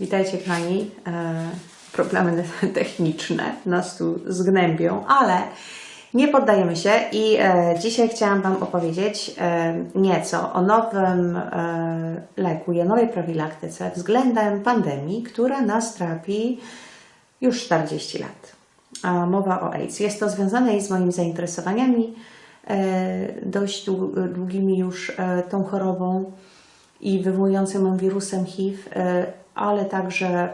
Witajcie Pani. E, Problemy techniczne nas tu zgnębią, ale nie poddajemy się i e, dzisiaj chciałam Wam opowiedzieć e, nieco o nowym leku o nowej profilaktyce względem pandemii, która nas trapi już 40 lat. Mowa o AIDS. Jest to związane z moimi zainteresowaniami dość dłu- długimi już tą chorobą i wywołującym ją wirusem HIV, ale także e,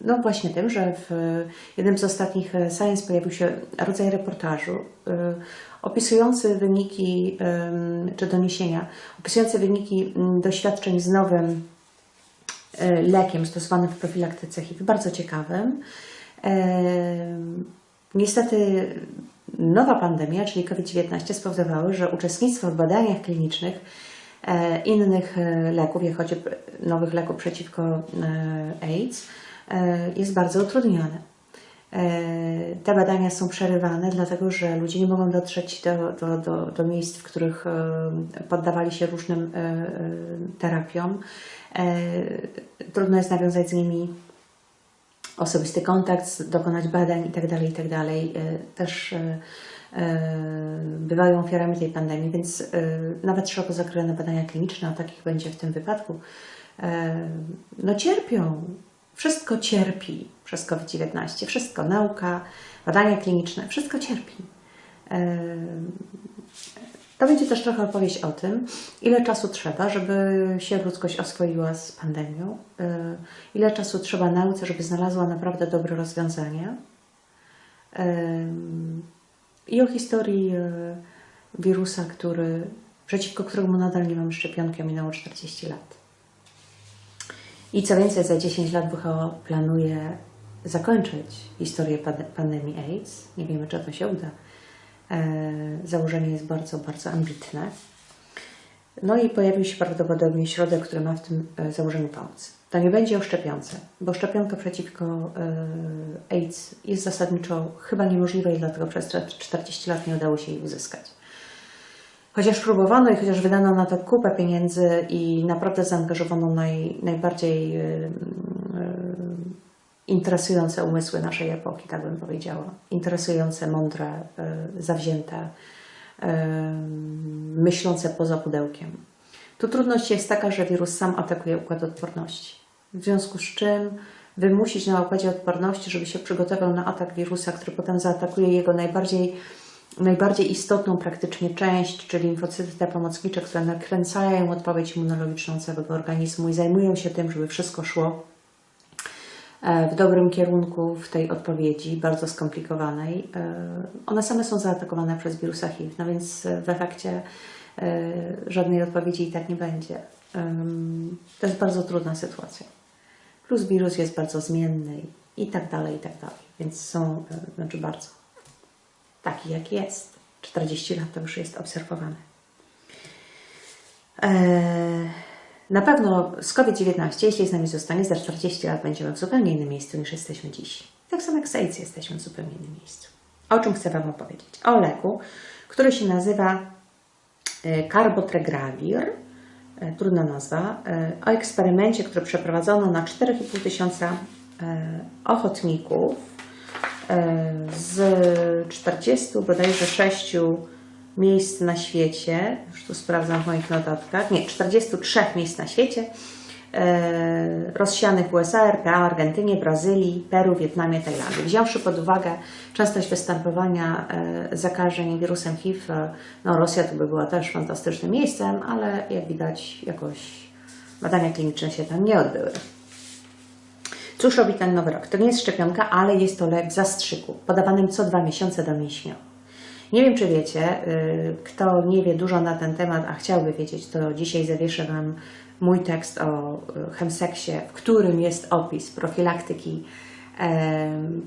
no właśnie tym, że w jednym z ostatnich e, Science pojawił się rodzaj reportażu e, opisujący wyniki czy doniesienia, opisujące wyniki m, doświadczeń z nowym e, lekiem stosowanym w profilaktyce HIV, bardzo ciekawym. Niestety nowa pandemia, czyli COVID-19 spowodowały, że uczestnictwo w badaniach klinicznych innych e, leków, jak chociażby nowych leków przeciwko e, AIDS, e, jest bardzo utrudnione. E, Te badania są przerywane, dlatego że ludzie nie mogą dotrzeć do, do, do, do miejsc, w których e, poddawali się różnym e, e, terapiom. E, Trudno jest nawiązać z nimi osobisty kontakt, dokonać badań itd., itd. E, Też e, e, bywają ofiarami tej pandemii, więc e, nawet szeroko zakrojone badania kliniczne, a takich będzie w tym wypadku, e, no cierpią. Wszystko cierpi przez COVID-19. Wszystko, nauka, badania kliniczne, wszystko cierpi. E, To będzie też trochę opowieść o tym, ile czasu trzeba, żeby się ludzkość oswoiła z pandemią, e, ile czasu trzeba nauce, żeby znalazła naprawdę dobre rozwiązania. I o historii e, wirusa, który, przeciwko któremu nadal nie mamy szczepionki, minęło 40 lat. I co więcej, za 10 lat WHO planuje zakończyć historię pande- pandemii AIDS. Nie wiemy, czy to się uda. E, Założenie jest bardzo, bardzo ambitne. No i pojawił się prawdopodobnie środek, który ma w tym e, założeniu pomóc. To nie będzie o szczepionce, bo szczepionka przeciwko e, AIDS jest zasadniczo chyba niemożliwa i dlatego przez te 40 lat nie udało się jej uzyskać. Chociaż próbowano i chociaż wydano na to kupę pieniędzy i naprawdę zaangażowano naj, najbardziej e, e, interesujące umysły naszej epoki, tak bym powiedziała. Interesujące, mądre, zawzięte, myślące poza pudełkiem. Tu trudność jest taka, że wirus sam atakuje układ odporności. W związku z czym wymusić na układzie odporności, żeby się przygotował na atak wirusa, który potem zaatakuje jego najbardziej, najbardziej istotną praktycznie część, czyli limfocyty te pomocnicze, które nakręcają odpowiedź immunologiczną całego organizmu i zajmują się tym, żeby wszystko szło e, w dobrym kierunku w tej odpowiedzi, bardzo skomplikowanej. E, One same są zaatakowane przez wirusa HIV, no więc e, w efekcie żadnej odpowiedzi i tak nie będzie. To jest bardzo trudna sytuacja. Plus wirus jest bardzo zmienny i tak dalej, i tak dalej. Więc są, e, znaczy bardzo taki, jaki jest. 40 lat to już jest obserwowane. Eee, Na pewno z COVID-19, jeśli z nami zostanie, za 40 lat będziemy w zupełnie innym miejscu niż jesteśmy dziś. Tak samo jak z AIDS jesteśmy w zupełnie innym miejscu. O czym chcę Wam opowiedzieć? O leku, który się nazywa e, Carbotregravir, e, trudna nazwa, e, o eksperymencie, który przeprowadzono na 4,5 tysiąca e, ochotników e, z 40 bodajże 6 miejsc na świecie, już tu sprawdzam w moich notatkach, nie, 43 miejsc na świecie, e, rozsianych w USA, RPA, Argentynie, Brazylii, Peru, Wietnamie, Tajlandii. Wziąwszy pod uwagę częstość występowania e, zakażeń wirusem HIV, e, no Rosja tu by była też fantastycznym miejscem, ale jak widać jakoś badania kliniczne się tam nie odbyły. Cóż robi ten nowy rok? To nie jest szczepionka, ale jest to lek zastrzyku, podawanym co dwa miesiące do mięśnia. Nie wiem, czy wiecie, y, kto nie wie dużo na ten temat, a chciałby wiedzieć, to dzisiaj zawieszę Wam mój tekst o y, chemseksie, w którym jest opis profilaktyki, em,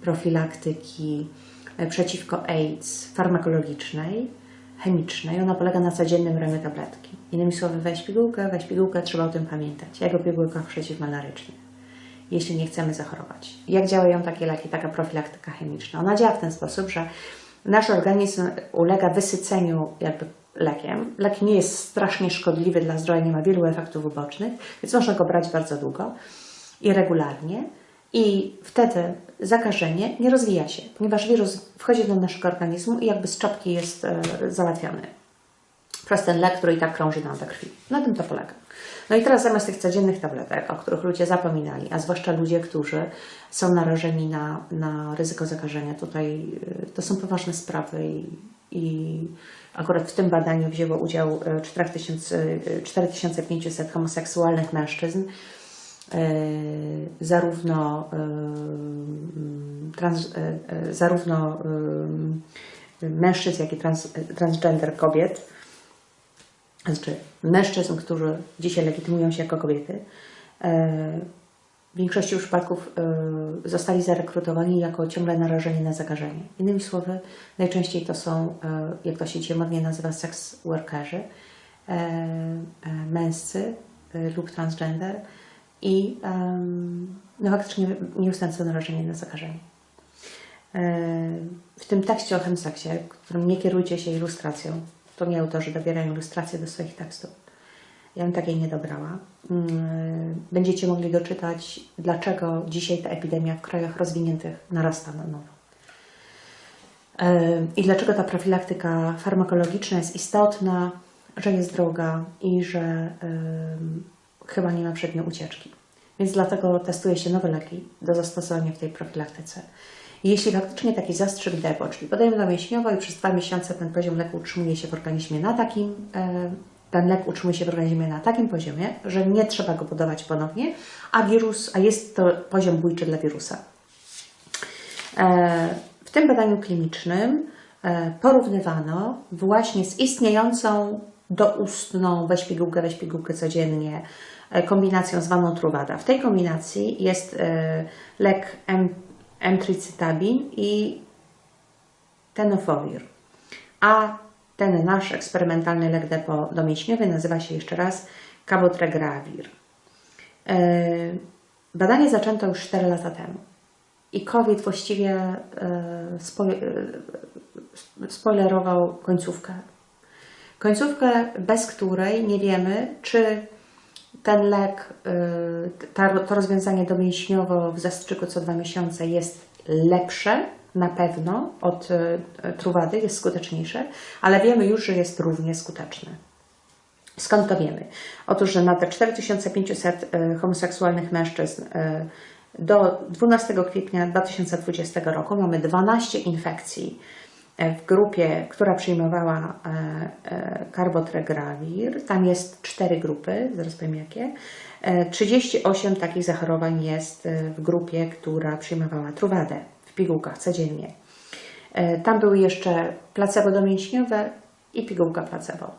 profilaktyki e, przeciwko AIDS farmakologicznej, chemicznej. Ona polega na codziennym remy tabletki. Innymi słowy, weź pigułkę, weź pigułkę, trzeba o tym pamiętać, jak o pigułkach przeciwmalarycznych jeśli nie chcemy zachorować. Jak działają takie leki, taka profilaktyka chemiczna? Ona działa w ten sposób, że nasz organizm ulega wysyceniu jakby lekiem. Lek nie jest strasznie szkodliwy dla zdrowia, nie ma wielu efektów ubocznych, więc można go brać bardzo długo i regularnie. I wtedy zakażenie nie rozwija się, ponieważ wirus wchodzi do naszego organizmu i jakby z czapki jest e, załatwiony przez ten lek, który i tak krąży nam we krwi. Na tym to polega. No i teraz zamiast tych codziennych tabletek, o których ludzie zapominali, a zwłaszcza ludzie, którzy są narażeni na, na ryzyko zakażenia, tutaj y, to są poważne sprawy i, i akurat w tym badaniu wzięło udział y, 4000, y, 4500 homoseksualnych mężczyzn, y, zarówno, y, trans, zarówno mężczyzn, jak i trans, transgender kobiet. Znaczy mężczyzn, którzy dzisiaj legitymują się jako kobiety, e, w większości przypadków e, zostali zarekrutowani jako ciągle narażeni na zakażenie. Innymi słowy, najczęściej to są, e, jak to się modnie nazywa, sex workerzy, męscy lub transgender i no, faktycznie nieustające narażenie na zakażenie. W tym tekście o chemseksie, którym nie kierujcie się ilustracją, to nie autorzy dobierają ilustracje do swoich tekstów. Ja bym takiej nie dobrała. Będziecie mogli doczytać, dlaczego dzisiaj ta epidemia w krajach rozwiniętych narasta na nowo. I dlaczego ta profilaktyka farmakologiczna jest istotna, że jest droga i że chyba nie ma przed nią ucieczki. Więc dlatego testuje się nowe leki do zastosowania w tej profilaktyce. Jeśli faktycznie taki zastrzyk DEPO, czyli podajemy mięśniowo i przez dwa miesiące ten poziom leku utrzymuje się w organizmie na takim, ten lek utrzymuje się w organizmie na takim poziomie, że nie trzeba go podawać ponownie, a wirus, a jest to poziom bójczy dla wirusa. E, w tym badaniu klinicznym e, porównywano właśnie z istniejącą doustną weź pigułkę, weź codziennie kombinacją zwaną Truvada. W tej kombinacji jest lek M emtricytabin i tenofovir. A ten nasz eksperymentalny lek domięśniowy nazywa się jeszcze raz cabotregravir. E, badanie zaczęto już 4 lata temu i COVID właściwie e, e, spoilerował końcówkę. Końcówkę, bez której nie wiemy, czy ten lek, to rozwiązanie domięśniowo w zastrzyku co dwa miesiące jest lepsze na pewno od y, truwady, jest skuteczniejsze, ale wiemy już, że jest równie skuteczne. Skąd to wiemy? Otóż, że na te 4500 y, homoseksualnych mężczyzn do 12 kwietnia 2020 roku mamy 12 infekcji w grupie, która przyjmowała karbotregrawir, e, tam jest cztery grupy, zaraz powiem jakie, 38 e, takich zachorowań jest e, w grupie, która przyjmowała truwadę pigułkach codziennie. Tam były jeszcze placebo domięśniowe i pigułka placebo,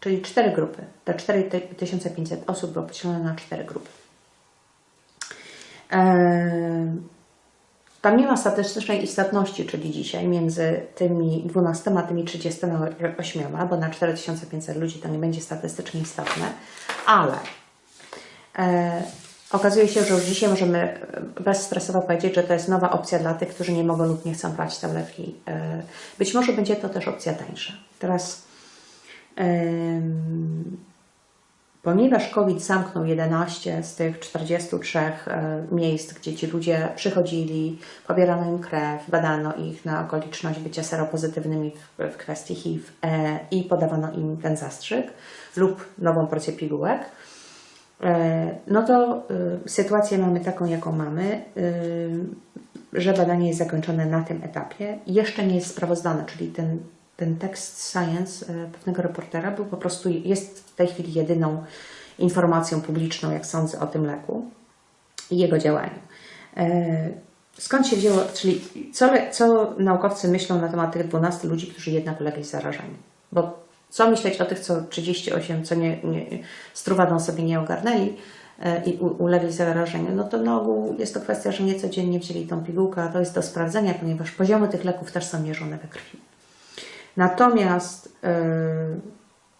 czyli cztery grupy. Te 4500 osób było podzielone na cztery grupy. Tam nie ma statystycznej istotności, czyli dzisiaj między tymi 12 a tymi 38, bo na 4500 ludzi to nie będzie statystycznie istotne, ale e, okazuje się, że już dzisiaj możemy bezstresowo powiedzieć, że to jest nowa opcja dla tych, którzy nie mogą lub nie chcą brać tabletki. E, być może będzie to też opcja tańsza. Teraz e, Ponieważ COVID zamknął 11 z tych 43 e, miejsc, gdzie ci ludzie przychodzili, pobierano im krew, badano ich na okoliczność bycia seropozytywnymi w, kwestii HIV e, i podawano im ten zastrzyk lub nową porcję pigułek, e, no to sytuację mamy taką, jaką mamy, że badanie jest zakończone na tym etapie. Jeszcze nie jest sprawozdane, czyli ten ten tekst Science e, pewnego reportera był po prostu, jest w tej chwili jedyną informacją publiczną, jak sądzę, o tym leku i jego działaniu. E, skąd się wzięło, czyli co, co naukowcy myślą na temat tych 12 ludzi, którzy jednak ulegli zarażeniu? Bo co myśleć o tych, co 38, co nie, nie, z truwadą sobie nie ogarnęli e, i u, ulegli zarażeniu, no to na ogół jest to kwestia, że nie codziennie wzięli tą pigułkę, a to jest do sprawdzenia, ponieważ poziomy tych leków też są mierzone we krwi. Natomiast, yy,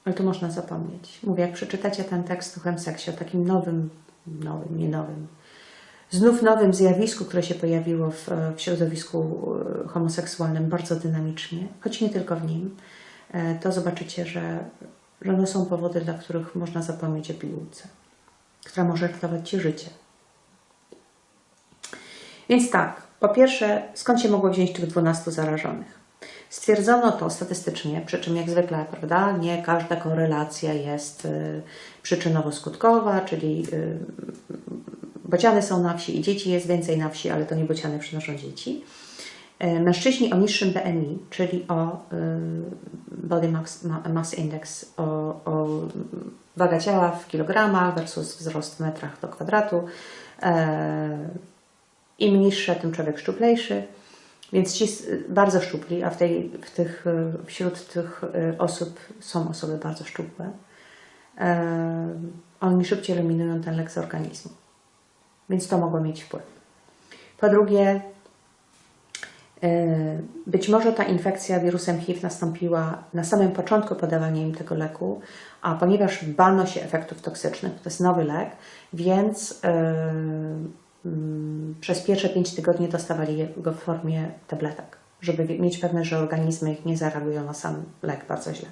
ale to można zapomnieć. Mówię, jak przeczytacie ten tekst o chemseksie, o takim nowym, nowym, nie nowym, znów nowym zjawisku, które się pojawiło w, w środowisku e, homoseksualnym bardzo dynamicznie, choć nie tylko w nim, to zobaczycie, że, że są powody, dla których można zapomnieć o pigułce, która może ratować Ci życie. Więc tak, po pierwsze, skąd się mogło wziąć tych 12 zarażonych? Stwierdzono to statystycznie, przy czym jak zwykle, prawda, nie każda korelacja jest y, przyczynowo-skutkowa, czyli y, bociany są na wsi i dzieci jest więcej na wsi, ale to nie bociany przynoszą dzieci. Y, mężczyźni o niższym BMI, czyli o y, Body Mass, Index, o, o waga ciała w kilogramach versus wzrost w metrach do kwadratu. E, Im niższe, tym człowiek szczuplejszy. Więc ci bardzo szczupli, a w tej, w tych, wśród tych osób są osoby bardzo szczupłe, e, oni szybciej eliminują ten lek z organizmu. Więc to mogło mieć wpływ. Po drugie, e, być może ta infekcja wirusem HIV nastąpiła na samym początku podawania im tego leku, a ponieważ bano się efektów toksycznych, to jest nowy lek, więc e, mm, przez pierwsze 5 tygodni dostawali go w formie tabletek, żeby mieć pewność, że organizmy ich nie zareagują na sam lek bardzo źle.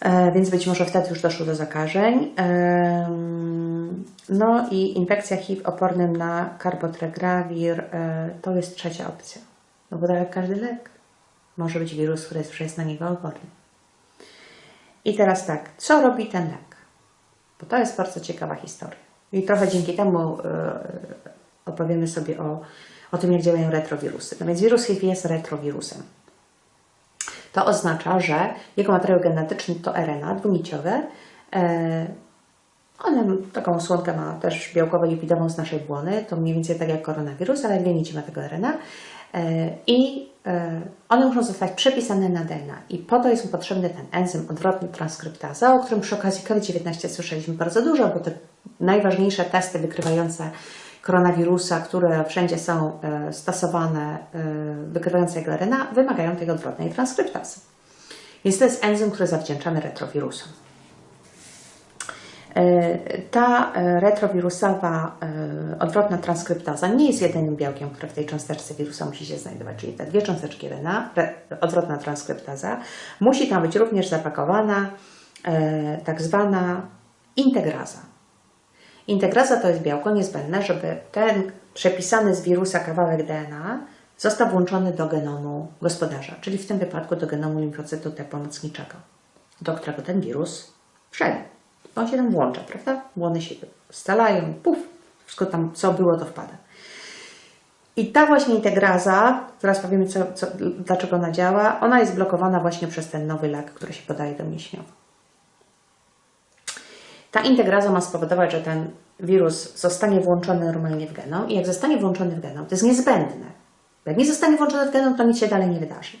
E, Więc być może wtedy już doszło do zakażeń. No i infekcja HIV opornym na karbotregrawir e, to jest trzecia opcja. No bo tak jak każdy lek, może być wirus, który jest, jest na niego oporny. I teraz tak, co robi ten lek? Bo to jest bardzo ciekawa historia. I trochę dzięki temu e, opowiemy sobie o, o tym, jak działają retrowirusy. No więc wirus HIV jest retrowirusem. To oznacza, że jego materiał genetyczny to RNA dwuniciowe. One taką słonkę ma też białkowo-lipidową z naszej błony, to mniej więcej tak jak koronawirus, ale dwie nici ma tego RNA. E, I e, one muszą zostać przepisane na DNA. I po to jest mu potrzebny ten enzym odwrotny transkryptaza, o którym przy okazji COVID-19 słyszeliśmy bardzo dużo, bo te najważniejsze testy wykrywające koronawirusa, które wszędzie są e, stosowane, wykrywające jego RNA, wymagają tej odwrotnej transkryptazy. Więc to jest enzym, który zawdzięczamy retrowirusom. E, Ta e, retrowirusowa e, odwrotna transkryptaza nie jest jedynym białkiem, które w tej cząsteczce wirusa musi się znajdować, czyli te dwie cząsteczki RNA, odwrotna transkryptaza, musi tam być również zapakowana tak zwana integraza. Integraza to jest białko niezbędne, żeby ten przepisany z wirusa kawałek DNA został włączony do genomu gospodarza, czyli w tym wypadku do genomu limfocytu T pomocniczego, do którego ten wirus wszedł. On się tam włącza, prawda? Błony się scalają, puf, wszystko tam, co było, to wpada. I ta właśnie integraza, teraz powiemy, co, co, dlaczego ona działa, ona jest blokowana właśnie przez ten nowy lek, który się podaje do mięśniowo. Ta integraza ma spowodować, że ten wirus zostanie włączony normalnie w genom i jak zostanie włączony w genom, to jest niezbędne. Bo jak nie zostanie włączony w genom, to nic się dalej nie wydarzy.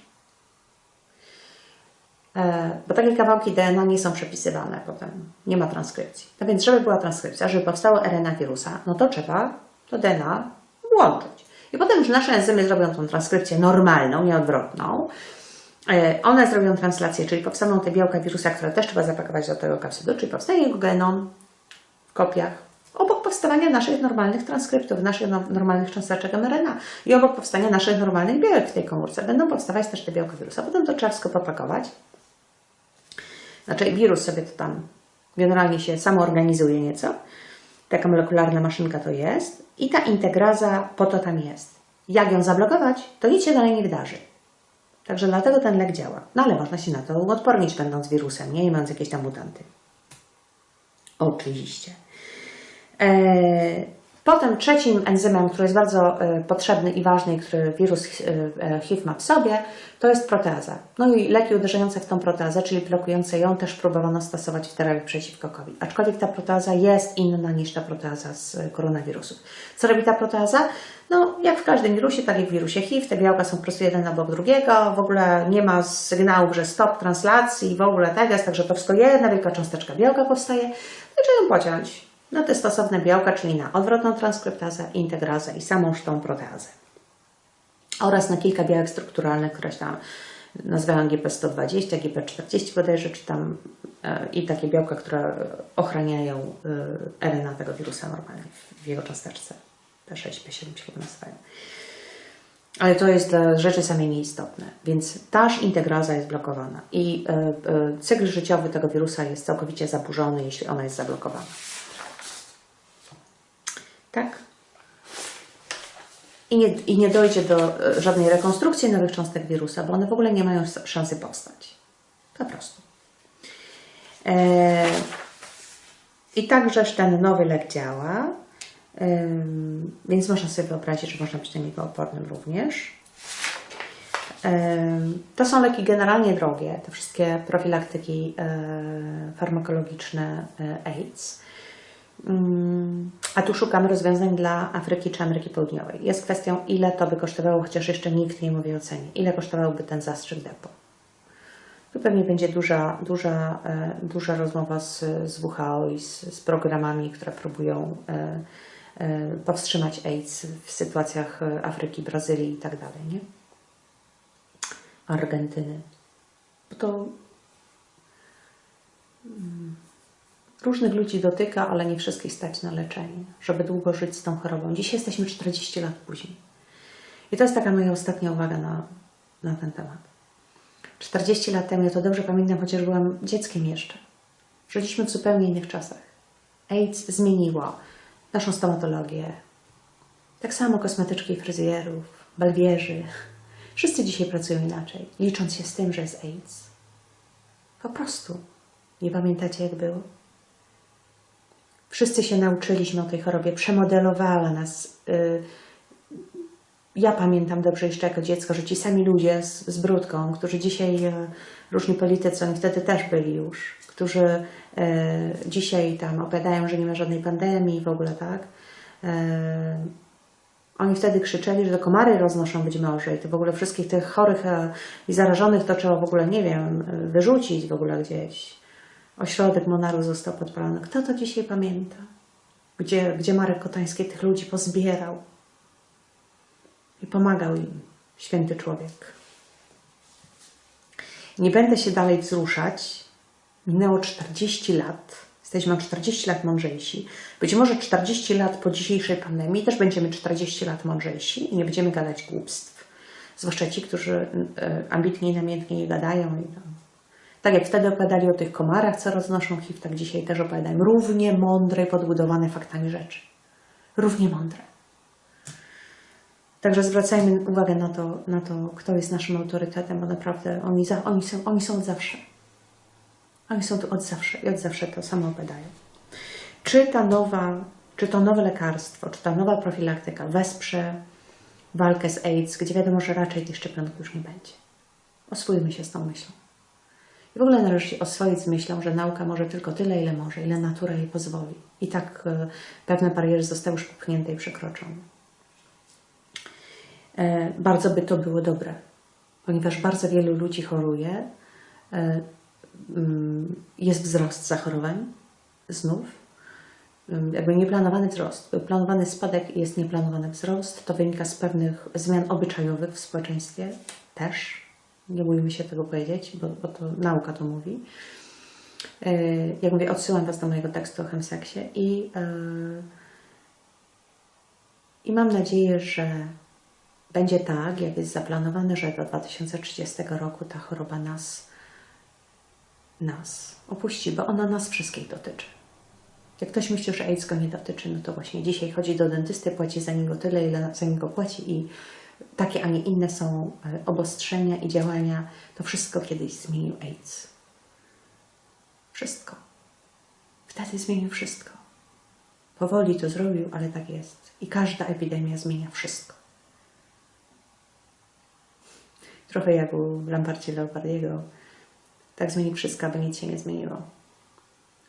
E, Bo takie kawałki DNA nie są przepisywane potem, nie ma transkrypcji. No więc, żeby była transkrypcja, żeby powstało RNA wirusa, no to trzeba to DNA włączyć. I potem już nasze enzymy zrobią tą transkrypcję normalną, nieodwrotną. E, One zrobią translację, czyli powstaną te białka wirusa, które też trzeba zapakować do tego kapsydu, czyli powstaje jego genom w kopiach, obok powstawania naszych normalnych transkryptów, naszych no- normalnych cząsteczek mRNA i obok powstania naszych normalnych białek w tej komórce będą powstawać też te białka wirusa. Potem to trzeba wszystko popakować. Znaczy wirus sobie to tam generalnie się samoorganizuje nieco. Taka molekularna maszynka to jest. I ta integraza po to tam jest. Jak ją zablokować, to nic się dalej nie wydarzy. Także dlatego ten lek działa. No ale można się na to uodpornić, będąc wirusem, nie I mając jakieś tam mutanty. Oczywiście. E, Potem trzecim enzymem, który jest bardzo e, potrzebny i ważny, i który wirus e, e, HIV ma w sobie, to jest proteaza. No i leki uderzające w tą proteazę, czyli blokujące ją, też próbowano stosować w terapii przeciwko COVID. Aczkolwiek ta proteaza jest inna niż ta proteaza z koronawirusów. Co robi ta proteaza? No, jak w każdym wirusie, tak jak w wirusie HIV, te białka są po prostu jeden obok drugiego, w ogóle nie ma sygnałów, że stop translacji, w ogóle tak jest, także to wszystko jedna wielka cząsteczka białka powstaje. No i trzeba ją pociąć na te stosowne białka, czyli na odwrotną transkryptazę, integrazę i samą tą proteazę. Oraz na kilka białek strukturalnych, które się tam nazywają GP120, GP40 bodajże, czy tam e, i takie białka, które ochraniają e, RNA tego wirusa normalnie w jego cząsteczce. P6, P7 się nazywają. Ale to jest dla rzeczy samej nieistotne, więc taż integraza jest blokowana i e, cykl życiowy tego wirusa jest całkowicie zaburzony, jeśli ona jest zablokowana. Tak? I nie, I nie dojdzie do e, żadnej rekonstrukcji nowych cząstek wirusa, bo one w ogóle nie mają szansy powstać. Po prostu. E, I takżeż ten nowy lek działa, Ym, więc można sobie wyobrazić, że można być na niego opornym również. To są leki generalnie drogie, te wszystkie profilaktyki e, farmakologiczne e, AIDS. Ym, A tu szukamy rozwiązań dla Afryki czy Ameryki Południowej. Jest kwestią, ile to by kosztowało, chociaż jeszcze nikt nie mówi o cenie. Ile kosztowałby ten zastrzyk depo? Tu pewnie będzie duża, duża, e, duża rozmowa z, z WHO i z, z programami, które próbują e, e, powstrzymać AIDS w sytuacjach e, Afryki, Brazylii i tak dalej, nie? Argentyny. Bo to mm, różnych ludzi dotyka, ale nie wszystkich stać na leczenie, żeby długo żyć z tą chorobą. Dzisiaj jesteśmy 40 lat później. I to jest taka moja ostatnia uwaga na, na ten temat. 40 lat temu, ja to dobrze pamiętam, chociaż byłam dzieckiem jeszcze. Żyliśmy w zupełnie innych czasach. AIDS zmieniło naszą stomatologię. Tak samo kosmetyczki i fryzjerów, balwierzy. Wszyscy dzisiaj pracują inaczej, licząc się z tym, że jest AIDS. Po prostu. Nie pamiętacie, jak było? Wszyscy się nauczyliśmy o tej chorobie, przemodelowała nas. y, ja pamiętam dobrze jeszcze jako dziecko, że ci sami ludzie z, z brudką, którzy dzisiaj, e, różni politycy, oni wtedy też byli już, którzy e, dzisiaj tam opowiadają, że nie ma żadnej pandemii w ogóle, tak? E, oni wtedy krzyczeli, że to komary roznoszą być może i to w ogóle wszystkich tych chorych i zarażonych to trzeba w ogóle, nie wiem, wyrzucić w ogóle gdzieś. Ośrodek Monaru został podpalony. Kto to dzisiaj pamięta? Gdzie, gdzie Marek Kotański tych ludzi pozbierał? i pomagał im, święty człowiek. Nie będę się dalej wzruszać. Minęło 40 lat. Jesteśmy o 40 lat mądrzejsi. Być może 40 lat po dzisiejszej pandemii też będziemy 40 lat mądrzejsi i nie będziemy gadać głupstw. Zwłaszcza ci, którzy e, ambitnie i namiętnie nie gadają. I. Tak jak wtedy opowiadali o tych komarach, co roznoszą HIV, tak dzisiaj też opowiadają. Równie mądre i podbudowane faktami rzeczy. Równie mądre. Także zwracajmy uwagę na to, na to, kto jest naszym autorytetem, bo naprawdę oni, za, oni, są, oni są od zawsze. Oni są tu od zawsze i od zawsze to samo opowiadają. Czy ta nowa, czy to nowe lekarstwo, czy ta nowa profilaktyka wesprze walkę z AIDS, gdzie wiadomo, że raczej tych szczepionek już nie będzie. Oswójmy się z tą myślą. W ogóle należy się oswoić z myślą, że nauka może tylko tyle, ile może, ile natura jej pozwoli. I tak e, pewne bariery zostały już popchnięte i przekroczone. E, bardzo by to było dobre, ponieważ bardzo wielu ludzi choruje, e, mm, jest wzrost zachorowań znów, Ym, jakby nieplanowany wzrost, planowany spadek i jest nieplanowany wzrost, to wynika z pewnych zmian obyczajowych w społeczeństwie też, nie bójmy się tego powiedzieć, bo, bo to nauka to mówi. E, Jak mówię, odsyłam Was do mojego tekstu o chemseksie i, e, i mam nadzieję, że będzie tak, jak jest zaplanowane, że do 2030 roku ta choroba nas, nas opuści, bo ona nas wszystkich dotyczy. Jak ktoś myśli, że AIDS go nie dotyczy, no to właśnie dzisiaj chodzi do dentysty, płaci za niego tyle, ile za niego płaci i takie, a nie inne są e, obostrzenia i działania. To wszystko kiedyś zmienił AIDS. Wszystko. Wtedy zmienił wszystko. Powoli to zrobił, ale tak jest. I każda epidemia zmienia wszystko. Trochę jak u Lamparcie Leopardiego. Tak zmieni wszystko, aby nic się nie zmieniło.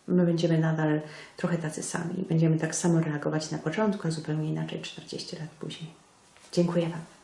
My będziemy nadal trochę tacy sami. Będziemy tak samo reagować na początku, a zupełnie inaczej 40 lat później. Dziękuję Wam.